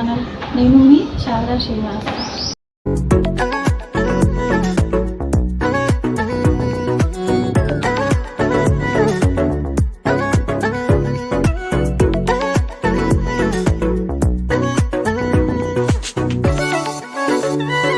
Channel నేను మీ Sharada Srinivas Eyes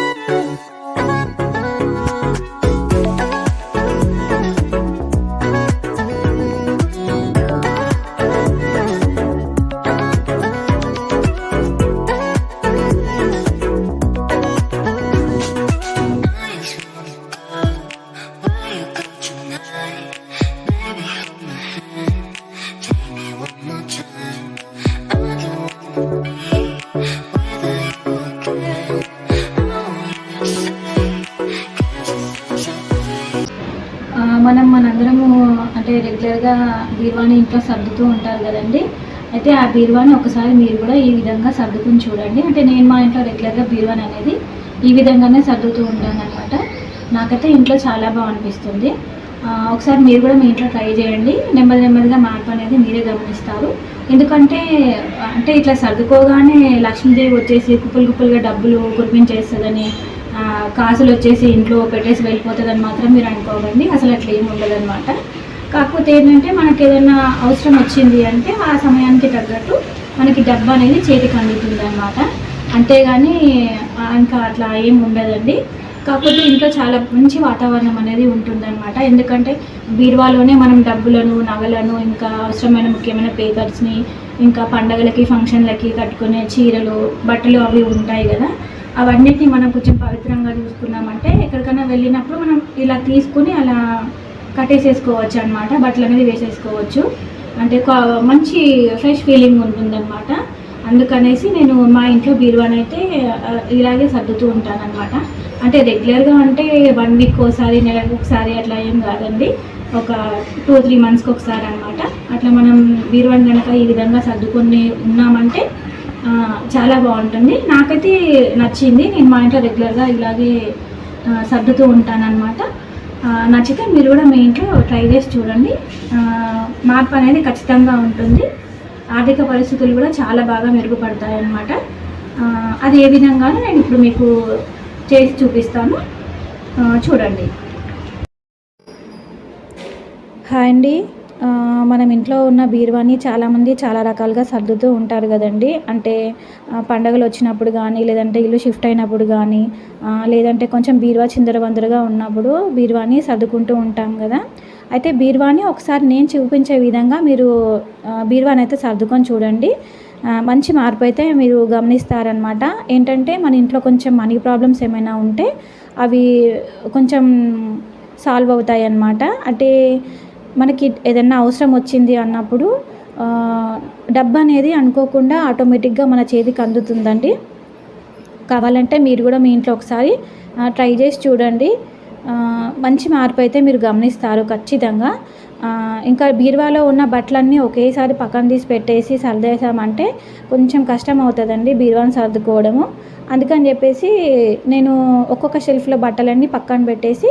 మనం మనందరము అంటే రెగ్యులర్గా బీరువాని ఇంట్లో సర్దుతూ ఉంటారు కదండి. అయితే ఆ బీరువాని ఒకసారి మీరు కూడా ఈ విధంగా సర్దుకుని చూడండి. అంటే నేను మా ఇంట్లో రెగ్యులర్గా బీరువాని అనేది ఈ విధంగానే సర్దుతూ ఉంటాను అనమాట నాకైతే ఇంట్లో చాలా బాగా అనిపిస్తుంది. ఒకసారి మీరు కూడా మీ ఇంట్లో ట్రై చేయండి. నెమ్మది నెమ్మదిగా మార్పు అనేది మీరే గమనిస్తారు. ఎందుకంటే అంటే ఇట్లా సర్దుకోగానే లక్ష్మీదేవి వచ్చేసి కుప్పలు కుప్పలుగా డబ్బులు కురిపించేస్తుందని కాసులు వచ్చేసి ఇంట్లో పెట్టేసి వెళ్ళిపోతుందని మాత్రం మీరు అనుకోకండి. అసలు అట్లా ఏమి ఉండదన్నమాట. కాకపోతే ఏంటంటే మనకి ఏదైనా అవసరం వచ్చింది అంటే ఆ సమయానికి తగ్గట్టు మనకి డబ్బు అనేది చేతికి అందుతుంది అనమాట అంతేగాని ఇంకా అట్లా ఏం ఉండదండి. కాకపోతే ఇంట్లో చాలా మంచి వాతావరణం అనేది ఉంటుందన్నమాట. ఎందుకంటే బీరువాలోనే మనం డబ్బులను నగలను ఇంకా అవసరమైన ముఖ్యమైన పేపర్స్ని ఇంకా పండగలకి ఫంక్షన్లకి కట్టుకునే చీరలు బట్టలు అవి ఉంటాయి కదా. అవన్నిటిని మనం కొంచెం పవిత్రంగా చూసుకున్నామంటే ఎక్కడికైనా వెళ్ళినప్పుడు మనం ఇలా తీసుకుని అలా కట్టేసేసుకోవచ్చు అనమాట బట్టలు అనేది వేసేసుకోవచ్చు. అంటే మంచి ఫ్రెష్ ఫీలింగ్ ఉంటుందన్నమాట. అందుకనేసి నేను మా ఇంట్లో బీరువాని అయితే ఇలాగే సర్దుతూ ఉంటానన్నమాట. అంటే రెగ్యులర్గా అంటే వన్ వీక్ ఒకసారి నెలకు ఒకసారి అట్లా ఏం కాదండి. ఒక టూ త్రీ మంత్స్కి ఒకసారి అనమాట అట్లా మనం బీరువాని కనుక ఈ విధంగా సర్దుకొని ఉన్నామంటే చాలా బాగుంటుంది. నాకైతే నచ్చింది. నేను మా ఇంట్లో రెగ్యులర్గా ఇలాగే సర్దుతూ ఉంటానన్నమాట. నచ్చితే మీరు కూడా మీ ఇంట్లో ట్రై చేసి చూడండి. మార్పు అనేది ఖచ్చితంగా ఉంటుంది. ఆర్థిక పరిస్థితులు కూడా చాలా బాగా మెరుగుపడతాయి అన్నమాట అది ఏ విధంగానో నేను ఇప్పుడు మీకు చేసి చూపిస్తాను. చూడండి. హాయ్ అండి. మనం ఇంట్లో ఉన్న బీరువాని చాలామంది చాలా రకాలుగా సర్దుతూ ఉంటారు కదండి. అంటే పండగలు వచ్చినప్పుడు కానీ లేదంటే ఇల్లు షిఫ్ట్ అయినప్పుడు కానీ లేదంటే కొంచెం బీరువా చిందరవందరగా ఉన్నప్పుడు బీరువాని సర్దుకుంటూ ఉంటాం కదా. అయితే బీరువాని ఒకసారి నేను చూపించే విధంగా మీరు బీరువాని అయితే సర్దుకొని చూడండి. మంచి మార్పు అయితే మీరు గమనిస్తారనమాట ఏంటంటే మన ఇంట్లో కొంచెం మనీ ప్రాబ్లమ్స్ ఏమైనా ఉంటే అవి కొంచెం సాల్వ్ అవుతాయి అన్నమాట అంటే మనకి ఏదైనా అవసరం వచ్చింది అన్నప్పుడు డబ్బు అనేది అనుకోకుండా ఆటోమేటిక్గా మన చేతికి అందుతుందండి. కావాలంటే మీరు కూడా మీ ఇంట్లో ఒకసారి ట్రై చేసి చూడండి. మంచి మార్పు అయితే మీరు గమనిస్తారు ఖచ్చితంగా. ఇంకా బీరువాలో ఉన్న బట్టలన్నీ ఒకేసారి పక్కన తీసి పెట్టేసి సర్దేశామంటే కొంచెం కష్టం అవుతుందండి బీరువాని సర్దుకోవడము. అందుకని చెప్పేసి నేను ఒక్కొక్క షెల్ఫ్లో బట్టలన్నీ పక్కన పెట్టేసి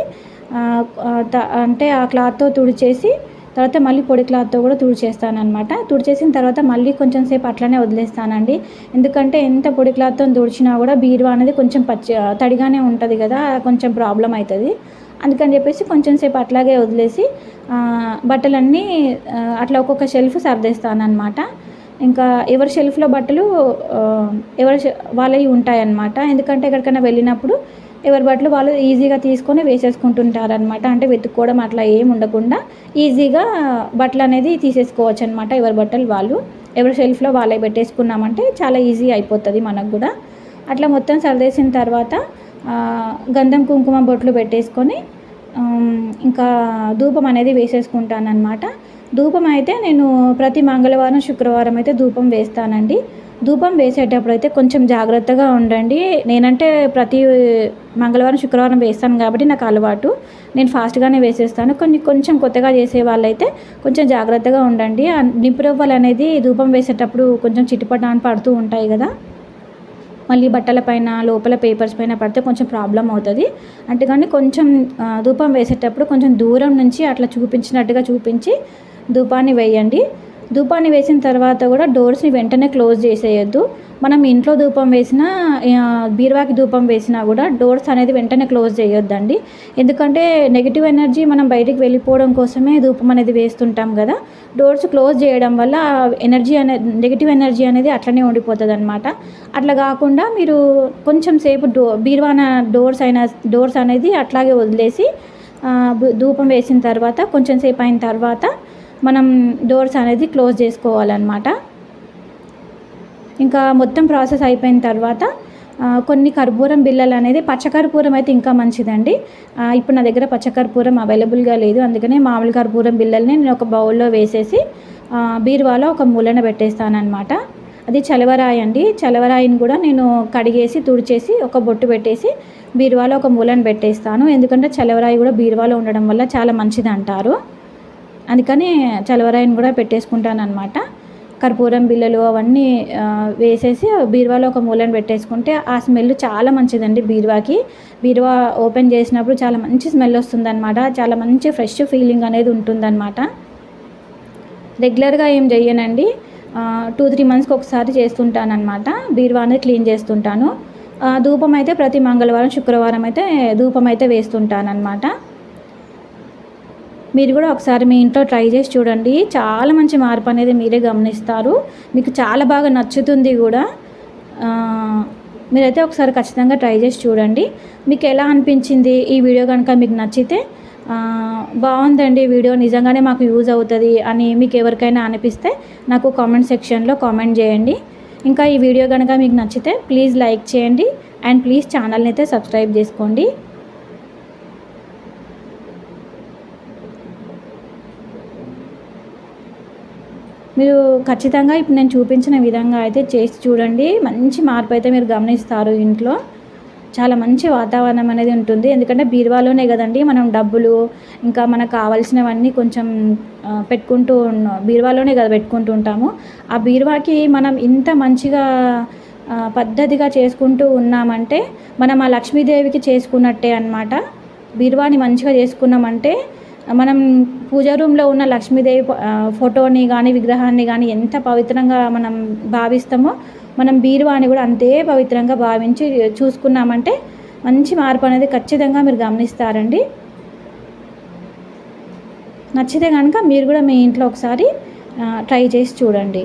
అంటే ఆ క్లాత్తో తుడిచేసి తర్వాత మళ్ళీ పొడి క్లాత్తో కూడా తుడిచేస్తాను అనమాట తుడిచేసిన తర్వాత మళ్ళీ కొంచెం సేపు అట్లనే వదిలేస్తానండి. ఎందుకంటే ఎంత పొడి క్లాత్తో తుడిచినా కూడా బీరువా అనేది కొంచెం పచ్చి తడిగానే ఉంటుంది కదా కొంచెం ప్రాబ్లం అవుతుంది అందుకని చెప్పేసి కొంచెం సేపు అట్లాగే వదిలేసి బట్టలన్నీ అట్లా ఒక్కొక్క షెల్ఫ్ సర్దేస్తానమాట ఇంకా ఎవరి షెల్ఫ్లో బట్టలు ఎవరి వాళ్ళవి ఉంటాయన్నమాట. ఎందుకంటే ఎక్కడికైనా వెళ్ళినప్పుడు ఎవరి బట్టలు వాళ్ళు ఈజీగా తీసుకొని వేసేసుకుంటుంటారనమాట అంటే వెతుక్కోవడం అట్లా ఏం ఉండకుండా ఈజీగా బట్టలు అనేది తీసేసుకోవచ్చు అనమాట ఎవరి బట్టలు వాళ్ళు. ఎవరి షెల్ఫ్లో వాళ్ళే పెట్టేసుకున్నామంటే చాలా ఈజీ అయిపోతుంది మనకు కూడా. అట్లా మొత్తం సర్దేసిన తర్వాత గంధం కుంకుమ బొట్లు పెట్టేసుకొని ఇంకా ధూపం అనేది వేసేసుకుంటానన్నమాట. ధూపం అయితే నేను ప్రతి మంగళవారం శుక్రవారం అయితే ధూపం వేస్తానండి. ధూపం వేసేటప్పుడు అయితే కొంచెం జాగ్రత్తగా ఉండండి. నేనంటే ప్రతి మంగళవారం శుక్రవారం వేస్తాను కాబట్టి నాకు అలవాటు. నేను ఫాస్ట్గానే వేసేస్తాను. కొన్ని కొంచెం కొత్తగా చేసే వాళ్ళైతే కొంచెం జాగ్రత్తగా ఉండండి. ఆ నిపురవ్వలు అనేది ధూపం వేసేటప్పుడు కొంచెం చిటిపట పడుతూ ఉంటాయి కదా. మళ్ళీ బట్టల పైన లోపల పేపర్స్ పైన పడితే కొంచెం ప్రాబ్లం అవుతుంది. అంటే కానీ కొంచెం ధూపం వేసేటప్పుడు కొంచెం దూరం నుంచి అట్లా చూపించినట్టుగా చూపించి ధూపాన్ని వేయండి. ధూపాన్ని వేసిన తర్వాత కూడా డోర్స్ని వెంటనే క్లోజ్ చేసేయొద్దు. మనం ఇంట్లో ధూపం వేసినా బీరువాకి ధూపం వేసినా కూడా డోర్స్ అనేది వెంటనే క్లోజ్ చేయొద్దండి. ఎందుకంటే నెగిటివ్ ఎనర్జీ మనం బయటికి వెళ్ళిపోవడం కోసమే ధూపం అనేది వేస్తుంటాం కదా. డోర్స్ క్లోజ్ చేయడం వల్ల ఎనర్జీ అనేది నెగిటివ్ ఎనర్జీ అనేది అట్లనే ఉండిపోతుంది అనమాట అట్లా కాకుండా మీరు కొంచెం సేపు డో బీరువాన డోర్స్ అయిన డోర్స్ అనేది అట్లాగే వదిలేసి ధూపం వేసిన తర్వాత కొంచెం సేపు అయిన తర్వాత మనం డోర్స్ అనేది క్లోజ్ చేసుకోవాలన్నమాట. ఇంకా మొత్తం ప్రాసెస్ అయిపోయిన తర్వాత కొన్ని కర్పూరం బిళ్ళలు అనేది పచ్చకర్పూరం అయితే ఇంకా మంచిదండి. ఇప్పుడు నా దగ్గర పచ్చకర్పూరం అవైలబుల్గా లేదు. అందుకనే మామూలు కర్పూరం బిళ్ళల్ని నేను ఒక బౌల్లో వేసేసి బీరువాలో ఒక మూలన పెట్టేస్తానమాట అది చలవరాయి అండి. చలవరాయిని కూడా నేను కడిగేసి తుడిచేసి ఒక బొట్టు పెట్టేసి బీరువాలో ఒక మూలన పెట్టేస్తాను. ఎందుకంటే చలవరాయి కూడా బీరువాలో ఉండడం వల్ల చాలా మంచిది అంటారు అందుకని చలవరాయిని కూడా పెట్టేసుకుంటాను అనమాట కర్పూరం బిళ్ళలు అవన్నీ వేసేసి బీరువాలో ఒక మూలని పెట్టేసుకుంటే ఆ స్మెల్ చాలా మంచిదండి బీరువాకి. బీరువా ఓపెన్ చేసినప్పుడు చాలా మంచి స్మెల్ వస్తుందన్నమాట. చాలా మంచి ఫ్రెష్ ఫీలింగ్ అనేది ఉంటుందన్నమాట. రెగ్యులర్గా ఏం చెయ్యనండి. టూ త్రీ మంత్స్కి ఒకసారి చేస్తుంటానన్నమాట. బీరువా అనేది క్లీన్ చేస్తుంటాను. ధూపం అయితే ప్రతి మంగళవారం శుక్రవారం అయితే ధూపం అయితే వేస్తుంటానన్నమాట. మీరు కూడా ఒకసారి మీ ఇంట్లో ట్రై చేసి చూడండి. చాలా మంచి మార్పు అనేది మీరే గమనిస్తారు. మీకు చాలా బాగా నచ్చుతుంది కూడా. మీరైతే ఒకసారి ఖచ్చితంగా ట్రై చేసి చూడండి. మీకు ఎలా అనిపించింది ఈ వీడియో కనుక మీకు నచ్చితే బాగుందండి వీడియో. నిజంగానే మాకు యూజ్ అవుతుంది అని మీకు ఎవరికైనా అనిపిస్తే నాకు కామెంట్ సెక్షన్లో కామెంట్ చేయండి. ఇంకా ఈ వీడియో కనుక మీకు నచ్చితే ప్లీజ్ లైక్ చేయండి. అండ్ ప్లీజ్ ఛానల్ని అయితే సబ్స్క్రైబ్ చేసుకోండి. మీరు ఖచ్చితంగా ఇప్పుడు నేను చూపించిన విధంగా అయితే చేసి చూడండి. మంచి మార్పు అయితే మీరు గమనిస్తారు ఇంట్లో. చాలా మంచి వాతావరణం అనేది ఉంటుంది. ఎందుకంటే బీరువాలోనే కదండి మనం డబ్బులు ఇంకా మనకు కావాల్సినవన్నీ కొంచెం పెట్టుకుంటూ బీరువాలోనే కదా పెట్టుకుంటూ ఉంటాము. ఆ బీరువాకి మనం ఇంత మంచిగా పద్ధతిగా చేసుకుంటూ ఉన్నామంటే మనం ఆ లక్ష్మీదేవికి చేసుకున్నట్టే అన్నమాట. బీరువాని మంచిగా చేసుకున్నామంటే మనం పూజ రూమ్లో ఉన్న లక్ష్మీదేవి ఫోటోని కానీ విగ్రహాన్ని కానీ ఎంత పవిత్రంగా మనం భావిస్తామో మనం బీరువాని కూడా అంతే పవిత్రంగా భావించి చూసుకున్నామంటే మంచి మార్పు అనేది ఖచ్చితంగా మీరు గమనిస్తారండి. నచ్చితే కనుక మీరు కూడా మీ ఇంట్లో ఒకసారి ట్రై చేసి చూడండి.